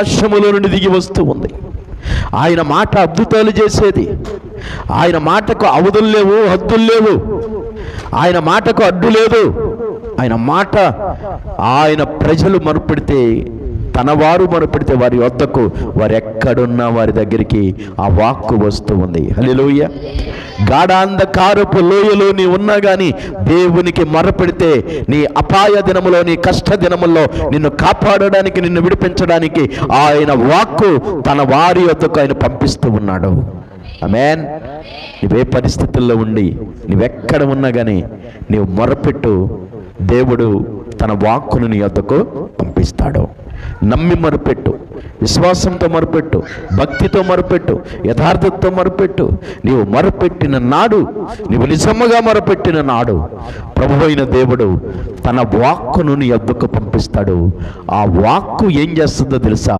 ఆకాశములో నుండి దిగి వస్తూ ఉంది. ఆయన మాట అద్భుతాలు చేసేది. ఆయన మాటకు అవధులు లేవు హద్దులు లేవు. ఆయన మాటకు అడ్డు లేదు. ఆయన మాట ఆయన ప్రజలు మరుపెడితే తన వారు మొరపెడితే వారి వద్దకు వారు ఎక్కడున్నా వారి దగ్గరికి ఆ వాక్కు వస్తూ ఉంది. హలిలోయ గాఢాంధకారపు లోయలో నీ ఉన్నా కానీ దేవునికి మొరపెడితే నీ అపాయ దినములో నీ కష్ట దినముల్లో నిన్ను కాపాడడానికి నిన్ను విడిపించడానికి ఆయన వాక్కు తన వారి వద్దకు ఆయన పంపిస్తూ ఉన్నాడు. మేన్ నువ్వే పరిస్థితుల్లో ఉండి నువ్వెక్కడ ఉన్నా కానీ నీవు మొరపెట్టు దేవుడు తన వాక్కును నీ వద్దకు పంపిస్తాడు. నమ్మి మరుపెట్టు. విశ్వాసంతో మరుపెట్టు. భక్తితో మరుపెట్టు. యథార్థతతో మరుపెట్టు. నీవు మరుపెట్టిన నాడు నీవు నిజముగా మరుపెట్టిన నాడు ప్రభు అయిన దేవుడు తన వాక్కును నీ వద్దకు పంపిస్తాడు. ఆ వాక్కు ఏం చేస్తుందో తెలుసా?